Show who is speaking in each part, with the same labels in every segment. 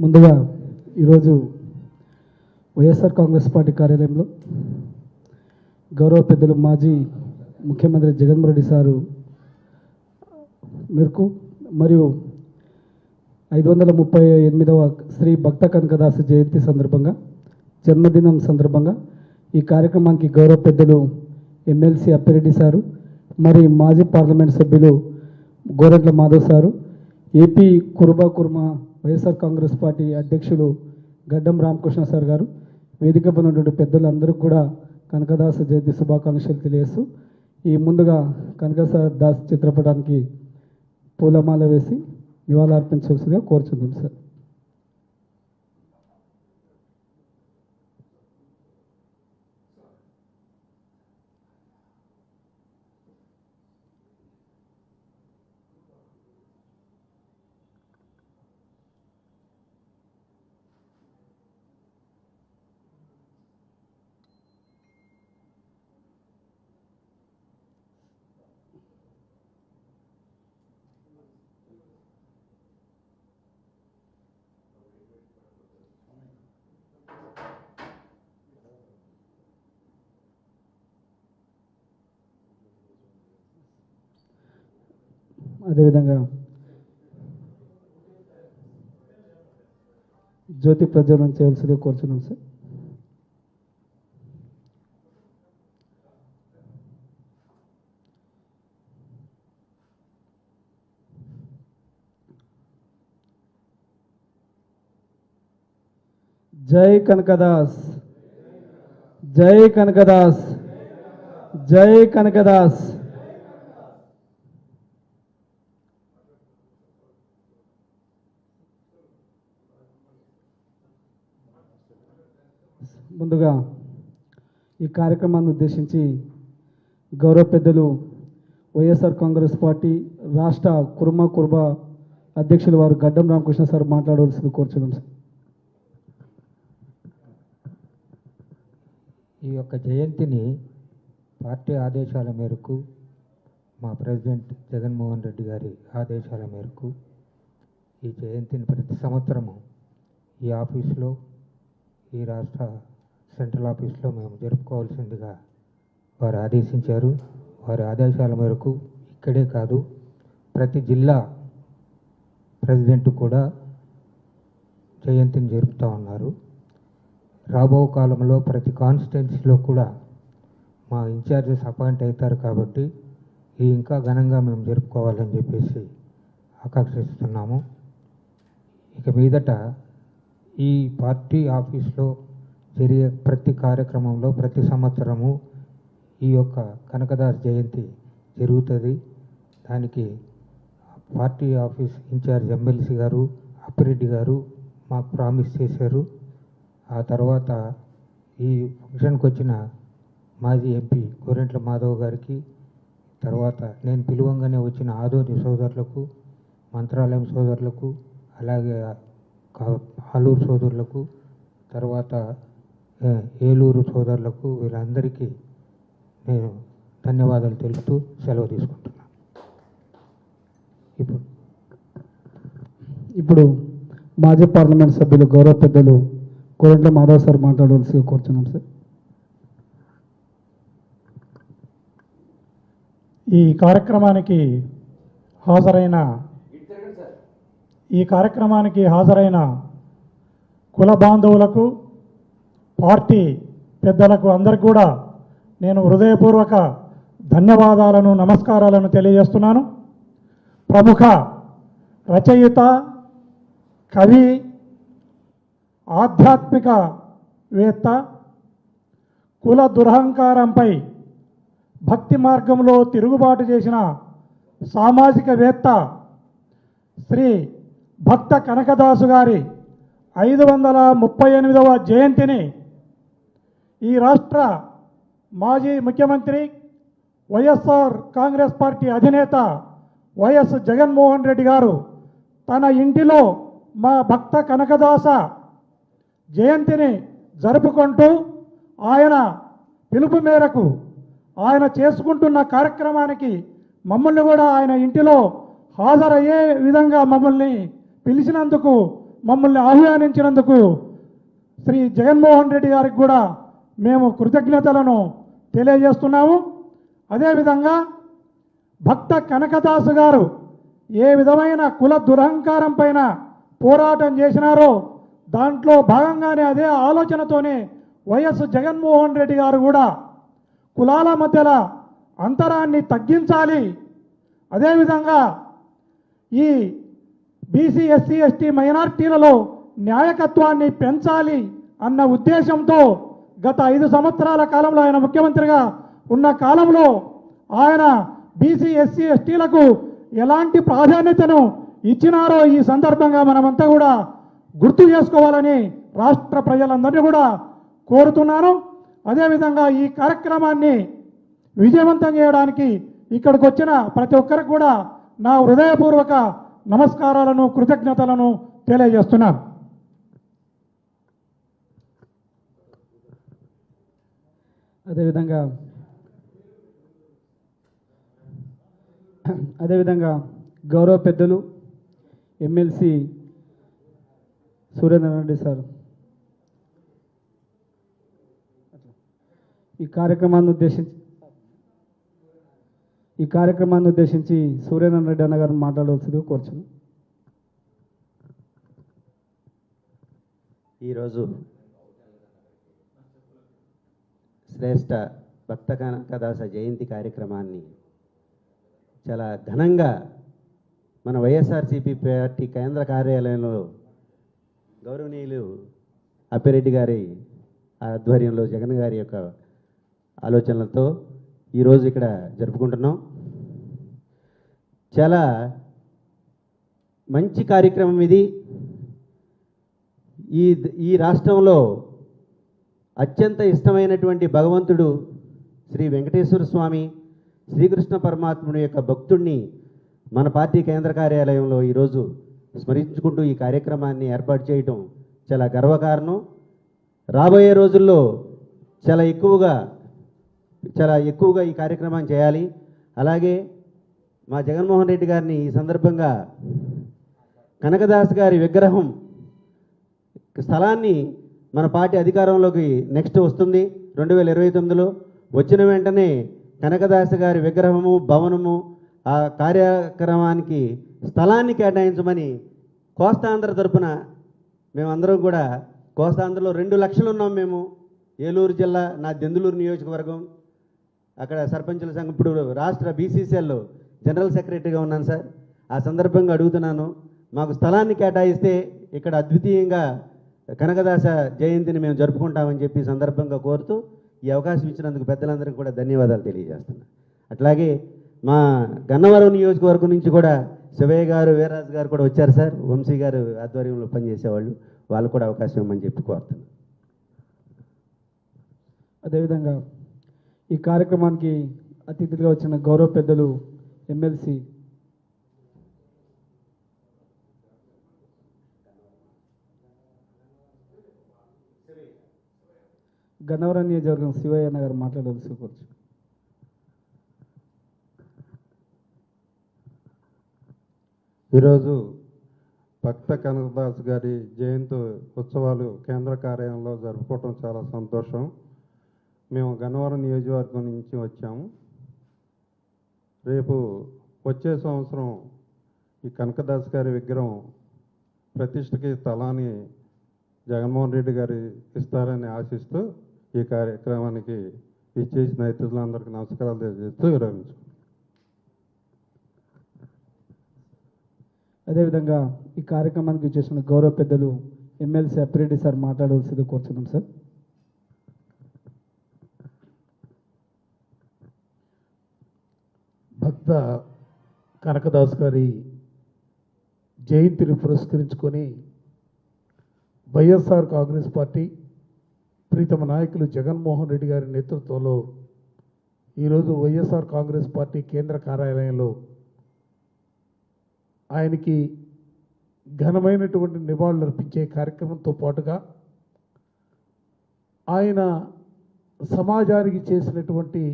Speaker 1: ముందుగా ఈరోజు వైఎస్ఆర్ కాంగ్రెస్ పార్టీ కార్యాలయంలో గౌరవ పెద్దలు మాజీ ముఖ్యమంత్రి జగన్మోహన్ రెడ్డి సారు మేరకు మరియు ఐదు వందల ముప్పై ఎనిమిదవ శ్రీ భక్త కనకదాసు జయంతి సందర్భంగా జన్మదినం సందర్భంగా ఈ కార్యక్రమానికి గౌరవ పెద్దలు ఎమ్మెల్సీ అప్పిరెడ్డి సారు మరి మాజీ పార్లమెంట్ సభ్యులు Gorantla Madhav sir AP Kuruba Kurma YSR Congress party అధ్యక్షులు గడ్డం రామకృష్ణ సార్ గారు వేదికపై ఉన్నటువంటి పెద్దలందరూ కూడా కనకదాస జయంతి శుభాకాంక్షలు తెలియజేస్తూ ఈ ముందుగా కనకదాస దాస్ చిత్రపటానికి పూలమాల వేసి నివాళులర్పించవలసిందిగా కోరుచున్నాం సార్. అదేవిధంగా జ్యోతి ప్రజ్వలనం చేయాల్సిందే కోరుచున్నాం సార్. జై కనకదాస్. జై కనకదాస్. జై కనకదాస్. ముందుగా ఈ కార్యక్రమాన్ని ఉద్దేశించి గౌరవ పెద్దలు వైఎస్ఆర్ కాంగ్రెస్ పార్టీ రాష్ట్ర కుర్మ కుర్బా అధ్యక్షులు వారు గడ్డం రామకృష్ణ సార్ మాట్లాడవలసింది కోరుచున్నాం సార్.
Speaker 2: ఈ యొక్క జయంతిని పార్టీ ఆదేశాల మేరకు మా ప్రెసిడెంట్ జగన్మోహన్ రెడ్డి గారి ఆదేశాల మేరకు ఈ జయంతిని ప్రతి సంవత్సరము ఈ ఆఫీస్లో ఈ రాష్ట్ర సెంట్రల్ ఆఫీస్లో మేము జరుపుకోవాల్సిందిగా వారు ఆదేశించారు. వారి ఆదేశాల మేరకు ఇక్కడే కాదు ప్రతి జిల్లా ప్రెసిడెంట్ కూడా జయంతిని జరుపుతూ ఉన్నారు. రాబో కాలంలో ప్రతి కాన్స్టిట్యున్సీలో కూడా మా ఇన్ఛార్జెస్ అపాయింట్ అవుతారు కాబట్టి ఇది ఇంకా ఘనంగా మేము జరుపుకోవాలని చెప్పేసి ఆకాంక్షిస్తున్నాము. ఇక మీదట ఈ పార్టీ ఆఫీస్లో జరిగే ప్రతి కార్యక్రమంలో ప్రతి సంవత్సరము ఈ యొక్క కనకదాస్ జయంతి జరుగుతుంది. దానికి పార్టీ ఆఫీస్ ఇన్ఛార్జ్ ఎమ్మెల్సీ గారు అప్పిరెడ్డి గారు మాకు ప్రామిస్ చేశారు. ఆ తర్వాత ఈ ఫంక్షన్కి వచ్చిన మాజీ ఎంపీ గోరెంట్ల మాధవ్ గారికి తర్వాత నేను పిలువంగానే వచ్చిన ఆదోని సోదరులకు మంత్రాలయం సోదరులకు అలాగే కా- ఆలూరు సోదరులకు తర్వాత ఏలూరు సోదరులకు వీళ్ళందరికీ నేను ధన్యవాదాలు తెలుపుతూ సెలవు తీసుకుంటున్నాను ఇప్పుడు
Speaker 1: ఇప్పుడు మాజీ పార్లమెంట్ సభ్యులు గౌరవ పెద్దలు కోరంట్ల మాధవ్ సార్ మాట్లాడవలసి కోరుతున్నాం సార్.
Speaker 3: ఈ కార్యక్రమానికి హాజరైన ఈ కార్యక్రమానికి హాజరైన కుల బాంధవులకు పార్టీ పెద్దలకు అందరికి కూడా నేను హృదయపూర్వక ధన్యవాదాలను నమస్కారాలను తెలియజేస్తున్నాను. ప్రముఖ రచయిత కవి ఆధ్యాత్మిక వేత్త కుల దురహంకారంపై భక్తి మార్గంలో తిరుగుబాటు చేసిన సామాజికవేత్త శ్రీ భక్త కనకదాసు గారి ఐదు వందల ముప్పై ఎనిమిదవ జయంతిని ఈ రాష్ట్ర మాజీ ముఖ్యమంత్రి వైఎస్ఆర్ కాంగ్రెస్ పార్టీ అధినేత వైఎస్ జగన్మోహన్ రెడ్డి గారు తన ఇంటిలో మా భక్త కనకదాస జయంతిని జరుపుకుంటూ ఆయన పిలుపు మేరకు ఆయన చేసుకుంటున్న కార్యక్రమానికి మమ్మల్ని కూడా ఆయన ఇంటిలో హాజరయ్యే విధంగా మమ్మల్ని పిలిచినందుకు మమ్మల్ని ఆహ్వానించినందుకు శ్రీ జగన్మోహన్ రెడ్డి గారికి కూడా మేము కృతజ్ఞతలను తెలియజేస్తున్నాము. అదేవిధంగా భక్త కనకదాసు గారు ఏ విధమైన కుల దురహంకారం పైన పోరాటం చేసినారో దాంట్లో భాగంగానే అదే ఆలోచనతోనే వైఎస్ జగన్మోహన్ రెడ్డి గారు కూడా కులాల మధ్యల అంతరాన్ని తగ్గించాలి. అదేవిధంగా ఈ బీసీ ఎస్సీ ఎస్టీ మైనార్టీలలో న్యాయకత్వాన్ని పెంచాలి అన్న ఉద్దేశంతో గత ఐదు సంవత్సరాల కాలంలో ఆయన ముఖ్యమంత్రిగా ఉన్న కాలంలో ఆయన బీసీ ఎస్సీ ఎస్టీలకు ఎలాంటి ప్రాధాన్యతను ఇచ్చినారో ఈ సందర్భంగా మనమంతా కూడా గుర్తు చేసుకోవాలని రాష్ట్ర ప్రజలందరినీ కూడా కోరుతున్నాను. అదేవిధంగా ఈ కార్యక్రమాన్ని విజయవంతం చేయడానికి ఇక్కడికి వచ్చిన ప్రతి ఒక్కరికి కూడా నా హృదయపూర్వక నమస్కారాలను కృతజ్ఞతలను తెలియజేస్తున్నాను.
Speaker 1: అదేవిధంగా అదేవిధంగా గౌరవ పెద్దలు ఎమ్మెల్సీ సూర్యనారాయణ రెడ్డి సార్. ఈ కార్యక్రమాన్ని ఉద్దేశించి ఈ కార్యక్రమాన్ని ఉద్దేశించి సూర్యనారాయణ రెడ్డి అన్న గారు కోరుచున్నాను.
Speaker 4: ఈరోజు శ్రేష్ఠ భక్త కనకదాస జయంతి కార్యక్రమాన్ని చాలా ఘనంగా మన వైఎస్ఆర్సీపీ పార్టీ కేంద్ర కార్యాలయంలో గౌరవనీయులు అప్పిరెడ్డి గారి ఆధ్వర్యంలో జగన్ గారి యొక్క ఆలోచనలతో ఈరోజు ఇక్కడ జరుపుకుంటున్నాం. చాలా మంచి కార్యక్రమం ఇది. ఈ ఈ రాష్ట్రంలో అత్యంత ఇష్టమైనటువంటి భగవంతుడు శ్రీ వెంకటేశ్వర స్వామి శ్రీకృష్ణ పరమాత్ముని యొక్క భక్తుడిని మన పార్టీ కేంద్ర కార్యాలయంలో ఈరోజు స్మరించుకుంటూ ఈ కార్యక్రమాన్ని ఏర్పాటు చేయటం చాలా గర్వకారణం. రాబోయే రోజుల్లో చాలా ఎక్కువగా చాలా ఎక్కువగా ఈ కార్యక్రమాన్ని చేయాలి. అలాగే మా జగన్మోహన్ రెడ్డి గారిని ఈ సందర్భంగా కనకదాస్ గారి విగ్రహం స్థలాన్ని మన పార్టీ అధికారంలోకి నెక్స్ట్ వస్తుంది. రెండు వేల ఇరవై తొమ్మిదిలో వచ్చిన వెంటనే కనకదాస గారి విగ్రహము భవనము ఆ కార్యక్రమానికి స్థలాన్ని కేటాయించమని కోస్తాంధ్ర తరపున మేమందరం కూడా కోస్తాంధ్రలో రెండు లక్షలు ఉన్నాం మేము. ఏలూరు జిల్లా నా దెందులూరు నియోజకవర్గం. అక్కడ సర్పంచుల సంఘం ఇప్పుడు రాష్ట్ర బీసీసీఎల్లో జనరల్ సెక్రటరీగా ఉన్నాను సార్. ఆ సందర్భంగా అడుగుతున్నాను మాకు స్థలాన్ని కేటాయిస్తే ఇక్కడ అద్వితీయంగా కనకదాస జయంతిని మేము జరుపుకుంటామని చెప్పి సందర్భంగా కోరుతూ ఈ అవకాశం ఇచ్చినందుకు పెద్దలందరికీ కూడా ధన్యవాదాలు తెలియజేస్తున్నాను అట్లాగే మా గన్నవరం నియోజకవర్గం నుంచి కూడా శివయ్య గారు వీరరాజు గారు కూడా వచ్చారు సార్. వంశీ గారు ఆధ్వర్యంలో పనిచేసేవాళ్ళు. వాళ్ళు కూడా అవకాశం ఇవ్వమని చెప్పి కోరుతున్నాను
Speaker 1: అదేవిధంగా ఈ కార్యక్రమానికి అతిథులుగా వచ్చిన గౌరవ పెద్దలు ఎమ్మెల్సీ గన్నవరం నియోజకవర్గం శివయ్య అన్న గారు మాట్లాడవలసి
Speaker 5: ఈరోజు భక్త కనకదాస్ గారి జయంతి ఉత్సవాలు కేంద్ర కార్యాలయంలో జరుపుకోవటం చాలా సంతోషం. మేము గన్నవరం నియోజకవర్గం నుంచి వచ్చాము. రేపు వచ్చే సంవత్సరం ఈ కనకదాస్ గారి విగ్రహం ప్రతిష్టకి స్థలాన్ని జగన్మోహన్ రెడ్డి గారు ఇస్తారని ఆశిస్తూ ఈ కార్యక్రమానికి ఇచ్చేసిన అతిథులందరికీ నమస్కారాలు తెలియజేస్తూ విరమించుకుంటాం
Speaker 1: అదేవిధంగా ఈ కార్యక్రమానికి చేసిన గౌరవ పెద్దలు ఎమ్మెల్సీ అప్పిరెడ్డి సార్ మాట్లాడవలసింది కోరుచున్నాం సార్.
Speaker 6: భక్త కనకదాస్ గారి జయంతిని పురస్కరించుకొని వైఎస్ఆర్ కాంగ్రెస్ పార్టీ ప్రీతమ నాయకులు జగన్మోహన్ రెడ్డి గారి నేతృత్వంలో ఈరోజు వైఎస్ఆర్ కాంగ్రెస్ పార్టీ కేంద్ర కార్యాలయంలో ఆయనకి ఘనమైనటువంటి నివాళులు అర్పించే కార్యక్రమంతో పాటుగా ఆయన సమాజానికి చేసినటువంటి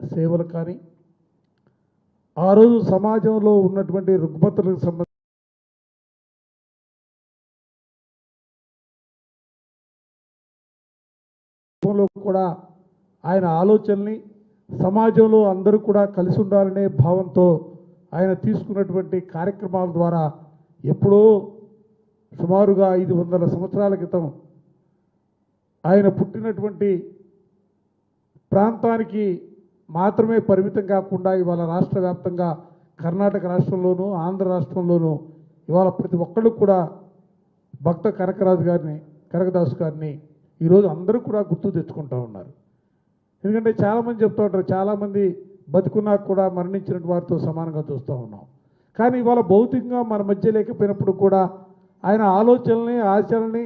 Speaker 6: సేవలు కానీ ఆ రోజు సమాజంలో ఉన్నటువంటి రుగ్మతలకు సంబంధించి రూపంలో కూడా ఆయన ఆలోచనని సమాజంలో అందరూ కూడా కలిసి ఉండాలనే భావంతో ఆయన తీసుకున్నటువంటి కార్యక్రమాల ద్వారా ఎప్పుడో సుమారుగా ఐదు వందల సంవత్సరాల క్రితం ఆయన పుట్టినటువంటి ప్రాంతానికి మాత్రమే పరిమితం కాకుండా ఇవాళ రాష్ట్ర వ్యాప్తంగా కర్ణాటక రాష్ట్రంలోనూ ఆంధ్ర రాష్ట్రంలోనూ ఇవాళ ప్రతి ఒక్కళ్ళు కూడా భక్త కనకరాజు గారిని కనకదాసు గారిని ఈరోజు అందరూ కూడా గుర్తు తెచ్చుకుంటూ ఉన్నారు. ఎందుకంటే చాలామంది చెప్తూ ఉంటారు చాలామంది బతుకున్నా కూడా మరణించిన వారితో సమానంగా చూస్తూ ఉన్నాం. కానీ ఇవాళ భౌతికంగా మన మధ్య లేకపోయినప్పుడు కూడా ఆయన ఆలోచనల్ని ఆశలని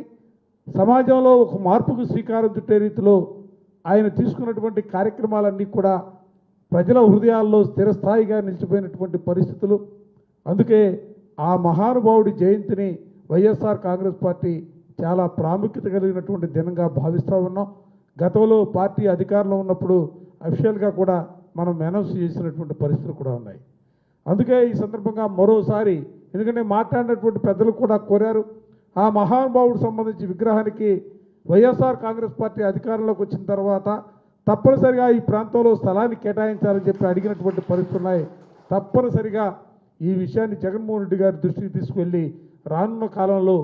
Speaker 6: సమాజంలో ఒక మార్పుకు శ్రీకారం చుట్టే రీతిలో ఆయన తీసుకున్నటువంటి కార్యక్రమాలన్నీ కూడా ప్రజల హృదయాల్లో స్థిరస్థాయిగా నిలిచిపోయినటువంటి పరిస్థితులు. అందుకే ఆ మహానుభావుడి జయంతిని వైఎస్ఆర్ కాంగ్రెస్ పార్టీ చాలా ప్రాముఖ్యత కలిగినటువంటి దినంగా భావిస్తూ ఉన్నాం. గతంలో పార్టీ అధికారంలో ఉన్నప్పుడు అఫిషియల్గా కూడా మనం అనౌన్స్ చేసినటువంటి పరిస్థితులు కూడా ఉన్నాయి. అందుకే ఈ సందర్భంగా మరోసారి ఎందుకంటే మాట్లాడినటువంటి పెద్దలు కూడా కోరారు ఆ మహానుభావుడు సంబంధించి విగ్రహానికి వైఎస్ఆర్ కాంగ్రెస్ పార్టీ అధికారంలోకి వచ్చిన తర్వాత తప్పనిసరిగా ఈ ప్రాంతంలో స్థలాన్ని కేటాయించాలని చెప్పి అడిగినటువంటి పరిస్థితులు ఉన్నాయి. తప్పనిసరిగా ఈ విషయాన్ని జగన్మోహన్ రెడ్డి గారి దృష్టికి తీసుకువెళ్ళి రానున్న కాలంలో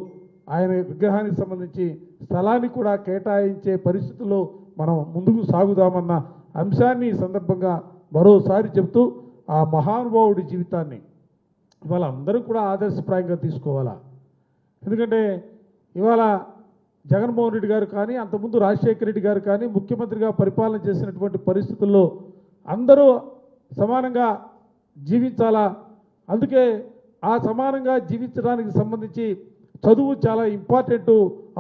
Speaker 6: ఆయన విగ్రహానికి సంబంధించి స్థలాన్ని కూడా కేటాయించే పరిస్థితుల్లో మనం ముందుకు సాగుదామన్న అంశాన్ని ఈ సందర్భంగా మరోసారి చెబుతూ ఆ మహానుభావుడి జీవితాన్ని ఇవాళ అందరూ కూడా ఆదర్శప్రాయంగా తీసుకోవాలా? ఎందుకంటే ఇవాళ జగన్మోహన్ రెడ్డి గారు కానీ అంతకుముందు రాజశేఖర రెడ్డి గారు కానీ ముఖ్యమంత్రిగా పరిపాలన చేసినటువంటి పరిస్థితుల్లో అందరూ సమానంగా జీవించాలా? అందుకే ఆ సమానంగా జీవించడానికి సంబంధించి చదువు చాలా ఇంపార్టెంట్.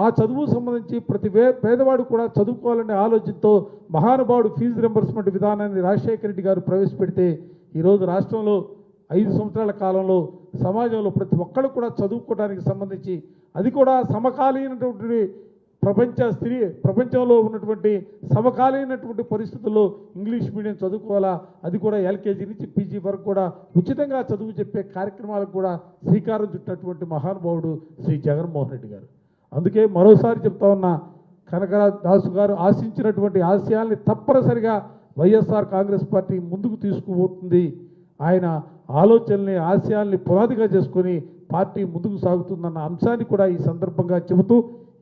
Speaker 6: ఆ చదువు సంబంధించి ప్రతి వే పేదవాడు కూడా చదువుకోవాలనే ఆలోచనతో మహానుభావుడు ఫీజు రింబర్స్మెంట్ విధానాన్ని రాజశేఖర రెడ్డి గారు ప్రవేశపెడితే ఈరోజు రాష్ట్రంలో ఐదు సంవత్సరాల కాలంలో సమాజంలో ప్రతి ఒక్కరు కూడా చదువుకోవడానికి సంబంధించి అది కూడా సమకాలీనటువంటి ప్రపంచ స్త్రీ ప్రపంచంలో ఉన్నటువంటి సమకాలీనటువంటి పరిస్థితుల్లో ఇంగ్లీష్ మీడియం చదువుకోవాలా? అది కూడా ఎల్కేజీ నుంచి పీజీ వరకు కూడా ఉచితంగా చదువు చెప్పే కార్యక్రమాలకు కూడా శ్రీకారం చుట్టినటువంటి మహానుభావుడు శ్రీ జగన్మోహన్ రెడ్డి గారు. అందుకే మరోసారి చెప్తా ఉన్నా కనకరాజ్ దాసు గారు ఆశించినటువంటి ఆశయాల్ని తప్పనిసరిగా వైఎస్ఆర్ కాంగ్రెస్ పార్టీ ముందుకు తీసుకుపోతుంది. ఆయన ఆలోచనల్ని ఆశయాల్ని పునాదిగా చేసుకొని పార్టీ ముందుకు సాగుతుందన్న అంశాన్ని కూడా ఈ సందర్భంగా చెబుతూ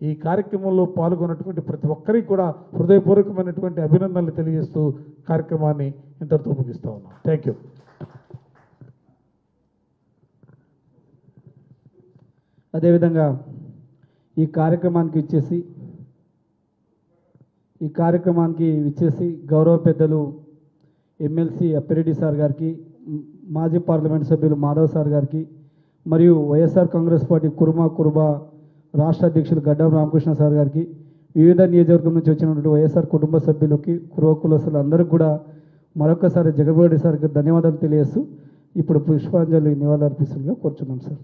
Speaker 6: ఈ కార్యక్రమంలో పాల్గొన్నటువంటి ప్రతి ఒక్కరికి కూడా హృదయపూర్వకమైనటువంటి అభినందనలు తెలియజేస్తూ కార్యక్రమాన్ని ఇంతటితో ముగిస్తూ ఉన్నాం. థ్యాంక్ యూ
Speaker 1: అదేవిధంగా ఈ కార్యక్రమానికి ఇచ్చేసి ఈ కార్యక్రమానికి ఇచ్చేసి గౌరవ పెద్దలు ఎమ్మెల్సీ అప్పిరెడ్డి సార్ గారికి మాజీ పార్లమెంట్ సభ్యులు మాధవ్ సార్ గారికి మరియు YSR Congress party Kurma Kuruba రాష్ట్ర అధ్యక్షులు గడ్డం రామకృష్ణ సార్ గారికి వివిధ నియోజకవర్గం నుంచి వచ్చినటువంటి వైఎస్ఆర్ కుటుంబ సభ్యులకి కురువ కులస్తులు అందరికీ కూడా మరొకసారి జగన్మోహన్ సార్కి ధన్యవాదాలు తెలియజేస్తూ ఇప్పుడు పుష్పాంజలి నివాళులర్పిస్తుందిగా కోరుచున్నాం సార్.